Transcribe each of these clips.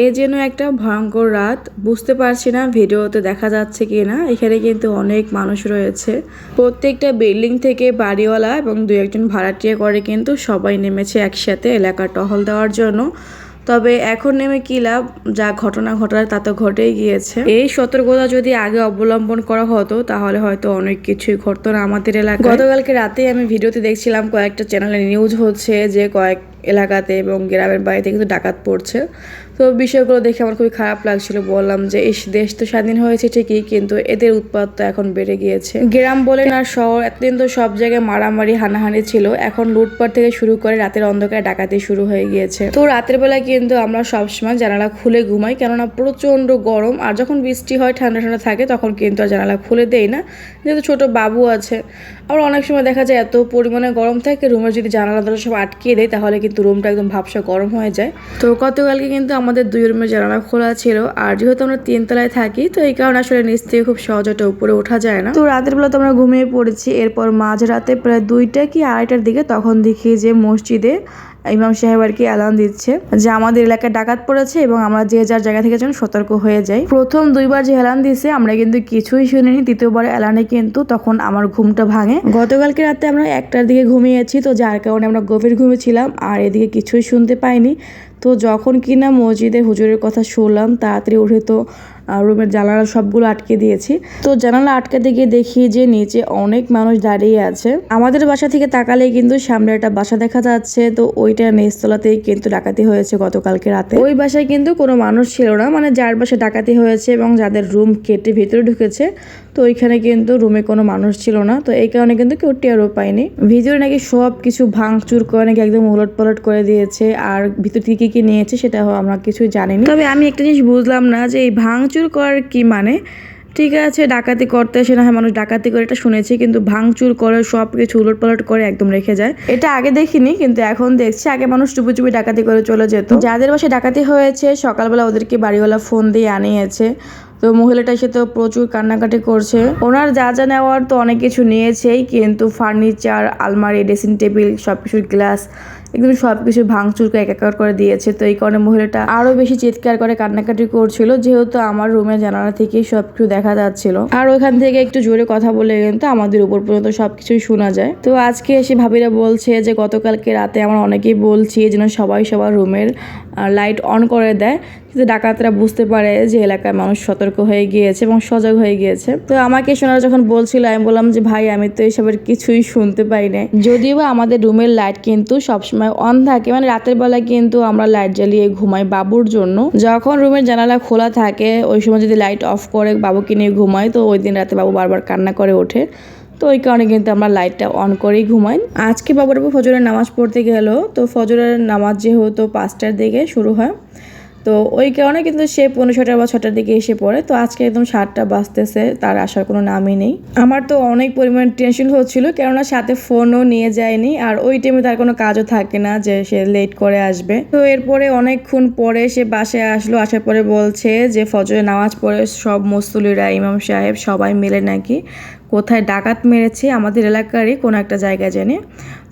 এ যেন একটা ভয়ঙ্কর রাত। বুঝতে পারছি না ভিডিওতে দেখা যাচ্ছে কি না এখানে কিন্তু অনেক মানুষ রয়েছে। প্রত্যেকটা বিল্ডিং থেকে বাড়িওয়ালা এবং দু একজন ভাড়াটিয়া করে কিন্তু সবাই নেমেছে একসাথে এলাকা টহল দেওয়ার জন্য। তবে এখন নেমে কি লাভ? যা ঘটনা ঘটার তা তো ঘটেই গিয়েছে। এই সতর্কতা যদি আগে অবলম্বন করা হতো, তাহলে হয়তো অনেক কিছুই ঘটতো না আমাদের এলাকায়। গতকালকে রাতেই আমি ভিডিওতে দেখছিলাম কয়েকটা চ্যানেলে নিউজ হচ্ছে যে কয়েক এলাকাতে এবং গ্রামের বাড়িতে কিন্তু ডাকাত পড়ছে। তো বিষয়গুলো দেখে আমার খুবই খারাপ লাগছিল। বললাম যে এই দেশ তো স্বাধীন হয়েছে ঠিকই, কিন্তু এদের উৎপাত তো এখন বেড়ে গিয়েছে। গ্রাম বলেন আর শহর এতদিন তো সব জায়গায় মারামারি, হানাহানি ছিল। এখন লুটপাট থেকে শুরু করে রাতের অন্ধকারে ডাকাতি শুরু হয়ে গিয়েছে। তো রাতের বেলা কিন্তু আমরা সবসময় জানালা খুলে ঘুমাই, কেননা প্রচণ্ড গরম। আর যখন বৃষ্টি হয়, ঠান্ডা ঠান্ডা থাকে, তখন কিন্তু আর জানালা খুলে দেই না। যেহেতু ছোট বাবু আছে, আবার অনেক সময় দেখা যায় এত পরিমাণে গরম থাকে রুমের যদি জানালা দরজা সব আটকিয়ে দেয় তাহলে কিন্তু রুমটা একদম ভাবসা গরম হয়ে যায়। তো গতকালকে কিন্তু আমাদের দুই রুমের জানালা খোলা ছিল, আর যেহেতু আমরা তিনতলায় থাকি, তো এই কারণে আসলে নিচ থেকে খুব সহজটা উপরে ওঠা যায় না। তো রাতের বেলা তো আমরা ঘুমিয়ে পড়েছি, এরপর মাঝরাতে প্রায় দুইটা কি আড়াইটার দিকে তখন দেখি যে মসজিদে ইমাম সাহেব আর কি অ্যালার্ম দিচ্ছে যে আমাদের এলাকায় ডাকাত পড়েছে এবং আমরা যে যার জায়গা থেকে যেন সতর্ক হয়ে যাই। প্রথম দুইবার যে অ্যালার্ম দিছে, আমরা কিন্তু কিছুই শুনিনি দ্বিতীয়বার অ্যালার্মে কিন্তু তখন আমার ঘুমটা ভাঙে। গতকালকে রাতে আমরা একটার দিকে ঘুমিয়েছি, তো যার কারণে আমরা গভীর ঘুমিয়েছিলাম আর এদিকে কিছুই শুনতে পাইনি। তো যখন কিনা মসজিদে হুজুরের কথা শুনলাম, তাড়াতাড়ি উঠে তো রুমের জানালা সবগুলো আটকে দিয়েছি। তো জানালা আটকাতে গিয়ে দেখি যে নিচে অনেক মানুষ দাঁড়িয়ে আছে। আমাদের বাসা থেকে তাকালেই কিন্তু সামনে একটা বাসা দেখা যাচ্ছে। তো ওইটা নিচতলাতেই কিন্তু ডাকাতি হয়েছে গতকালকে রাতে। ওই বাসায় কিন্তু কোনো মানুষ ছিল না। মানে যার বাসায় ডাকাতি হয়েছে এবং যাদের রুম কেটে ভিতরে ঢুকেছে তো ওইখানে কিন্তু রুমে কোনো মানুষ ছিল না। তো এই কারণে কিন্তু কেউ টেরও পায়নি। ভিতরে নাকি সব কিছু ভাঙচুর করে নাকি একদম উলট পালট করে দিয়েছে। আর ভিতর থেকে কি নিয়েছে সেটা আমরা কিছুই জানিনি। তবে আমি একটা জিনিস বুঝলাম না যে এই ভাঙচুর করার কি মানে? ঠিক আছে, ডাকাতি করতে আসে না হয় মানুষ ডাকাতি করে, এটা শুনেছি, কিন্তু ভাঙচুর করে সব কিছু উলট পালট করে একদম রেখে যায়। এটা আগে দেখিনি, কিন্তু এখন দেখছি আগে মানুষ চুপি চুপি ডাকাতি করে চলে যেত। যাদের বাসায় ডাকাতি হয়েছে, সকালবেলা ওদেরকে বাড়িওয়ালা ফোন দিয়ে আনিয়েছে। তো মহিলাটা এসে তো প্রচুর কান্নাকাটি করছে। ওনার যা যা নেওয়ার তো অনেক কিছু নিয়েছেই, কিন্তু ফার্নিচার, আলমারি, ড্রেসিং টেবিল সব কিছুর গ্লাস একদম সব কিছু ভাঙচুর করে একাকার করে দিয়েছে। তো এই কারণে মহিলাটা আরও বেশি চিৎকার করে কান্নাকাটি করছিল, যেহেতু আমার রুমে জানালা থেকে সব কিছু দেখা যাচ্ছিল। আর ওখান থেকে একটু জোরে কথা বলে কিন্তু আমাদের উপর পর্যন্ত সবকিছুই শোনা যায়। তো আজকে এসে ভাবিরা বলছে যে, গতকালকে রাতে আমরা অনেকেই বলছি যেন সবাই সবার রুমের লাইট অন করে দেয়। কিন্তু ডাকাতরা বুঝতে পারে যে এলাকায় মানুষ সতর্ক হয়ে গিয়েছে এবং সজাগ হয়ে গিয়েছে। তো আমাকে শোনার যখন বলছিল, আমি বললাম যে, ভাই, আমি তো এসবের কিছুই শুনতে পাই না যদিও বা আমাদের রুমের লাইট কিন্তু সবসময় অন থাকে মানে রাতের বেলা কিন্তু আমরা লাইট জ্বালিয়ে ঘুমাই বাবুর জন্য। যখন রুমের জানালা খোলা থাকে, ওই সময় যদি লাইট অফ করে বাবুকে নিয়ে ঘুমাই, তো ওই দিন রাতে বাবু বারবার কান্না করে ওঠে। তো ওই কারণে কিন্তু আমরা লাইটটা অন করেই ঘুমাই। আজকে বাবুর ফজরের নামাজ পড়তে গেল, তো ফজরের নামাজ যেহেতু পাঁচটার দিকে শুরু হয় তো ওই কারণে কিন্তু সে পনেরো ছটা বা ছটার দিকে এসে পড়ে। তো আজকে একদম সাতটা বাজতেছে, তার আসার কোনো নামই নেই। আমার তো অনেক পরিমাণ টেনশন হচ্ছিল, কেননা সাথে ফোনও নিয়ে যায়নি, আর ওই টাইমে তার কোনো কাজও থাকে না যে সে লেট করে আসবে। তো এরপরে অনেকক্ষণ পরে সে বাসায় আসলো, আসার পরে বলছে যে ফজরে নামাজ পড়ে সব মুসলিরা ইমাম সাহেব সবাই মিলে নাকি কোথায় ডাকাত মেরেছে আমাদের এলাকারই কোনো একটা জায়গায় জেনে।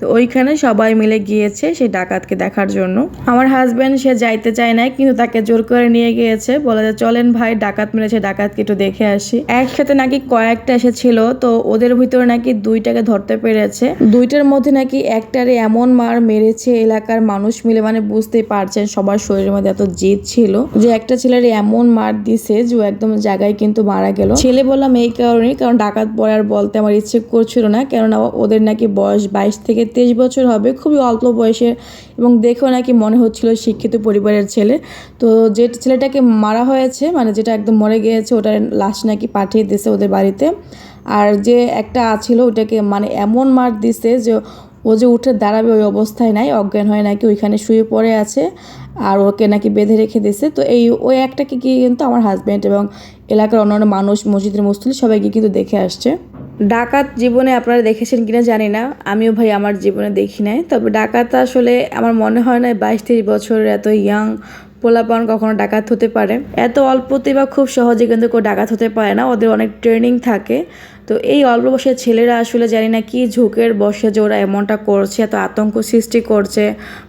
তো ওইখানে সবাই মিলে গিয়েছে সেই ডাকাতকে দেখার জন্য। আমার হাজব্যান্ড সে যাইতে চায় না কিন্তু তাকে জোর করে নিয়ে গিয়েছে। বলে যে, চলেন ভাই, ডাকাত মেরেছে, ডাকাতকে একটু দেখে আসি। একসাথে নাকি কয়েকটা এসেছিল, তো ওদের ভিতরে নাকি দুইটাকে ধরতে পেরেছে। দুইটার মধ্যে নাকি একটারে এমন মার মেরেছে, এলাকার মানুষ মিলে মানে বুঝতেই পারছেন, সবার শরীরের মধ্যে এত জিদ ছিল যে, একটা ছেলের এমন মার দিছে যে একদম জায়গায় কিন্তু মারা গেল। ছেলে বললাম, এই কারণে কারণ ডাকাত পড়ার বলতে আমার ইচ্ছে করছিল না। কেননা, ওদের নাকি বয়স বাইশ থেকে তেইশ বছর হবে, খুবই অল্প বয়সে এবং দেখেও নাকি মনে হচ্ছিল শিক্ষিত পরিবারের ছেলে। তো যে ছেলেটাকে মারা হয়েছে মানে যেটা একদম মরে গিয়েছে, ওটার লাশ নাকি পাঠিয়ে দিয়েছে ওদের বাড়িতে। আর যে একটা ছিল ওটাকে মানে এমন মার দিছে যে ও যে উঠে দাঁড়াবে ওই অবস্থায় নাই, অজ্ঞান হয়ে নাকি ওইখানে শুয়ে পড়ে আছে আর ওকে নাকি বেঁধে রেখে দিছে। তো এই ওই একটাকে গিয়ে কিন্তু আমার হাজব্যান্ড এবং এলাকার অন্যান্য মানুষ মসজিদের মুসলিম সবাইকে কিন্তু দেখে আসছে। ডাকাত জীবনে আপনারা দেখেছেন কিনা জানি না। আমিও ভাই আমার জীবনে দেখি নাই। তবে ডাকাত আসলে আমার মনে হয় না বাইশ তিরিশ বছরের এত ইয়াং পোলাপান কখনো ডাকাত হতে পারে। এত অল্পতে বা খুব সহজে কিন্তু কেউ ডাকাত হতে পারে না। ওদের অনেক ট্রেনিং থাকে। তো এই অল্প বয়সের ছেলেরা আসলে জানি না কি ঝোঁকের বসে যে ওরা এমনটা করছে, এত আতঙ্ক সৃষ্টি করছে,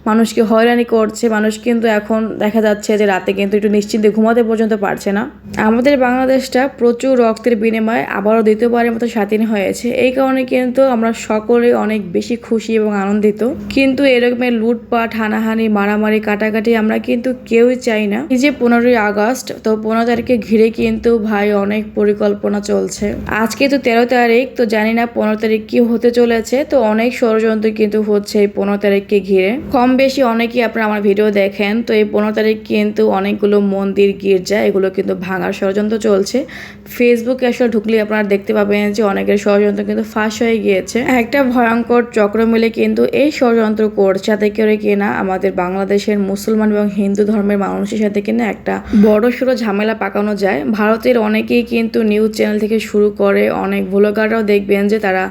মানুষকে হয়রানি করছে, মানুষ কিন্তু এখন দেখা যাচ্ছে যে রাতে কিন্তু একটু নিশ্চিন্তে ঘুমাতে পর্যন্ত পারছে না। আমাদের বাংলাদেশটা প্রচুর রক্তের বিনিময়ে আবারও দ্বিতীয়বারের মতো স্বাধীন হয়েছে। এই কারণে কিন্তু আমরা সকলে অনেক বেশি খুশি এবং আনন্দিত। কিন্তু এরকমের লুটপাট, হানাহানি, মারামারি, কাটাকাটি আমরা কিন্তু কেউই চাই না। এই যে পনেরোই আগস্ট, তো পনেরো তারিখে ঘিরে কিন্তু ভাই অনেক পরিকল্পনা চলছে। আজকে তো তেরো তারিখ, তো জানি না পনেরো তারিখ কি হতে চলেছে, তো অনেক ষড়যন্ত্র কিন্তু হচ্ছে এই পনেরো তারিখকে ঘিরে। কম বেশি অনেকেই আপনারা আমার ভিডিও দেখেন, তো এই পনেরো তারিখ কিন্তু অনেকগুলো মন্দির গির্জা, এগুলো কিন্তু ভাঙার ষড়যন্ত্র চলছে। ফেসবুকে আসলে ঢুকলে আপনারা দেখতে পাবেন যে অনেকের ষড়যন্ত্র কিন্তু ফাঁস হয়ে গিয়েছে। একটা ভয়ঙ্কর চক্র মিলে কিন্তু এই ষড়যন্ত্র করছে যাতে করে কিনা আমাদের বাংলাদেশের মুসলমান এবং হিন্দু ধর্মের মানুষের সাথে কিনা একটা বড় সড়ো ঝামেলা পাকানো যায়। ভারতের অনেকেই কিন্তু নিউজ চ্যানেল থেকে শুরু করে অনেক ভ্লগাররাও দেখবেন যে তারা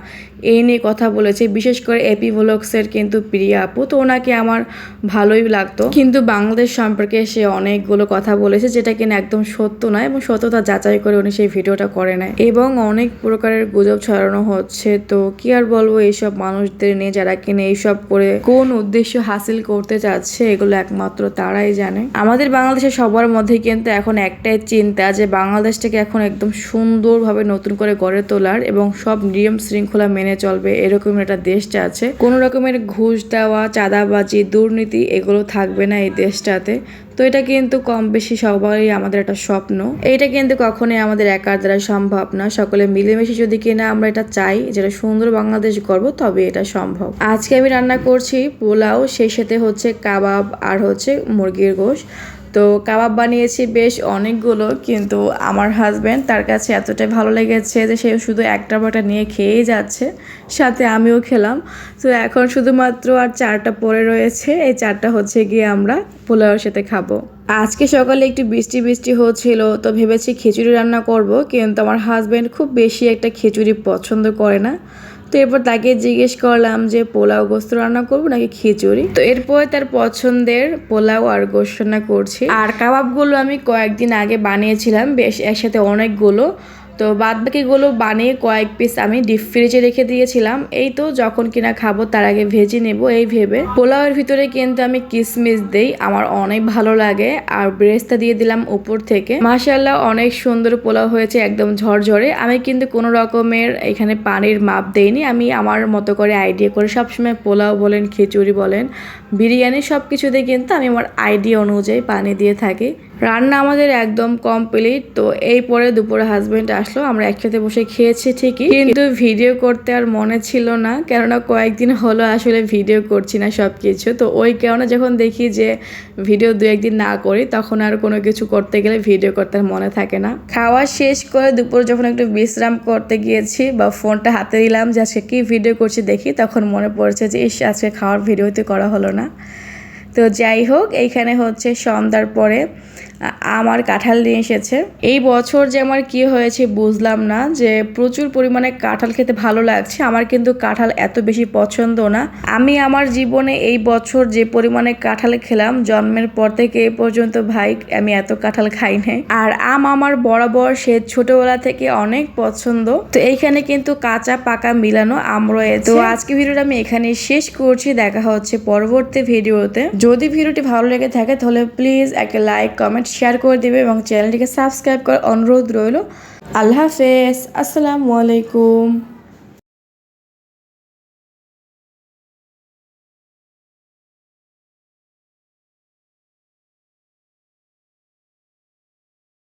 এই নিয়ে কথা বলেছে। বিশেষ করে এপি ভ্লগসের কিন্তু প্রিয়া আপু। তো ওনাকে আমার ভালোই লাগতো। কিন্তু বাংলাদেশ সম্পর্কে সে অনেকগুলো কথা বলেছে, যেটা কিনা একদম সত্য নয় এবং সত্যতা যাচাই করে উনি সেই ভিডিওটা করে নেয়। এবং অনেক প্রকারের গুজব ছড়ানো হচ্ছে। তো কি আর বলব, এইসব মানুষদের নিয়ে যারা কিনে এইসব করে কোন উদ্দেশ্য হাসিল করতে চাচ্ছে, এগুলো একমাত্র তারাই জানে। আমাদের বাংলাদেশের সবার মধ্যে কিন্তু এখন একটাই চিন্তা যে বাংলাদেশটাকে এখন একদম সুন্দরভাবে নতুন করে গড়ে তোলার এবং সব নিয়ম শৃঙ্খলা মেনে চলবে, এরকম একটা দেশ আছে। কোনো রকমের ঘুষ দেওয়া, চাঁদাবাজি, দুর্নীতি, এগুলো থাকবে না এই দেশটাতে। তো এটা কিন্তু কম বেশি সবারই আমাদের একটা স্বপ্ন। এটা কিন্তু কখনোই আমাদের একার দ্বারা সম্ভব না। সকলে মিলেমিশে যদি কিনা আমরা এটা চাই, যেটা সুন্দর বাংলাদেশ করব তবে এটা সম্ভব। আজকে আমি রান্না করছি পোলাও, সেই সাথে হচ্ছে কাবাব আর হচ্ছে মুরগির গোশ। তো কাবাব বানিয়েছি বেশ অনেকগুলো, কিন্তু আমার হাজব্যান্ড তার কাছে এতটাই ভালো লেগেছে যে সে শুধু একটা বাটা নিয়ে খেয়েই যাচ্ছে, সাথে আমিও খেলাম। তো এখন শুধুমাত্র আর চারটা পড়ে রয়েছে, এই চারটা হচ্ছে গিয়ে আমরা পোলাওয়ের সাথে খাব। আজকে সকালে একটু বৃষ্টি বৃষ্টি হচ্ছিল, তো ভেবেছি খিচুড়ি রান্না করব, কিন্তু আমার হাজব্যান্ড খুব বেশি একটা খিচুড়ি পছন্দ করে না। তো এরপর তাকে জিজ্ঞেস করলাম যে, পোলাও গোস্ত রান্না করব নাকি খিচুড়ি? তো এরপর তার পছন্দের পোলাও আর গোস্ত রান্না করছি। আর কাবাবগুলো আমি কয়েকদিন আগে বানিয়েছিলাম, বেশ একসাথে অনেকগুলো। তো বাদ বাকিগুলো বানিয়ে কয়েক পিস আমি ডিপ ফ্রিজে রেখে দিয়েছিলাম। এই তো যখন কিনা খাব তার আগে ভেজে নেব, এই ভেবে পোলাওয়ের ভিতরে কিন্তু আমি কিসমিস দেই, আমার অনেক ভালো লাগে। আর ব্রেস্তা দিয়ে দিলাম উপর থেকে। মাসাল্লাহ অনেক সুন্দর পোলাও হয়েছে, একদম ঝরঝরে। আমি কিন্তু কোনো রকমের এখানে পানির মাপ দেইনি। আমি আমার মতো করে আইডিয়া করে সবসময় পোলাও বলেন, খিচুড়ি বলেন, বিরিয়ানি সব কিছুতে কিন্তু আমি আমার আইডিয়া অনুযায়ী পানি দিয়ে থাকি। রান্না আমাদের একদম কমপ্লিট তো এই পরে দুপুরে হাজবেন্ড আসলো, আমরা একসাথে বসে খেয়েছি ঠিকই, কিন্তু ভিডিও করতে আর মনে ছিল না, কেননা কয়েকদিন হলো আসলে ভিডিও করছি না সব কিছু তো ওই কারণে যখন দেখি যে ভিডিও দু একদিন না করি, তখন আর কোনো কিছু করতে গেলে ভিডিও করতে আর মনে থাকে না। খাওয়া শেষ করে দুপুর যখন একটু বিশ্রাম করতে গিয়েছি, বা ফোনটা হাতে দিলাম যে আজকে কী ভিডিও করছি দেখি, তখন মনে পড়ছে যে ইস, আজকে খাওয়ার ভিডিওতে করা হলো না। তো যাই হোক, এইখানে হচ্ছে সন্ধ্যার পরে আমার কাঁঠাল নিয়ে এসেছে। এই বছর যে আমার কি হয়েছে বুঝলাম না যে প্রচুর পরিমাণে কাঁঠাল খেতে ভালো লাগছে। আমার কিন্তু কাঁঠাল এত বেশি পছন্দ না। আমি আমার জীবনে এই বছর যে পরিমাণে কাঁঠাল খেলাম, জন্মের পর থেকে এ পর্যন্ত ভাই, আমি এত কাঁঠাল খাই নাই। আর আম আমার বরাবর সে ছোটবেলা থেকে অনেক পছন্দ। তো এইখানে কিন্তু কাঁচা, পাকা মিলানো আম রয়েছে। তো আজকে ভিডিওটা আমি এখানে শেষ করছি। দেখা হচ্ছে পরবর্তী ভিডিওতে। যদি ভিডিওটি ভালো লেগে থাকে তাহলে প্লিজ একটা লাইক, কমেন্ট শেয়ার করে দেবে এবং চ্যানেলটিকে সাবস্ক্রাইব করার অনুরোধ রইল। আল্লাহ হাফেজ। আসসালামু আলাইকুম।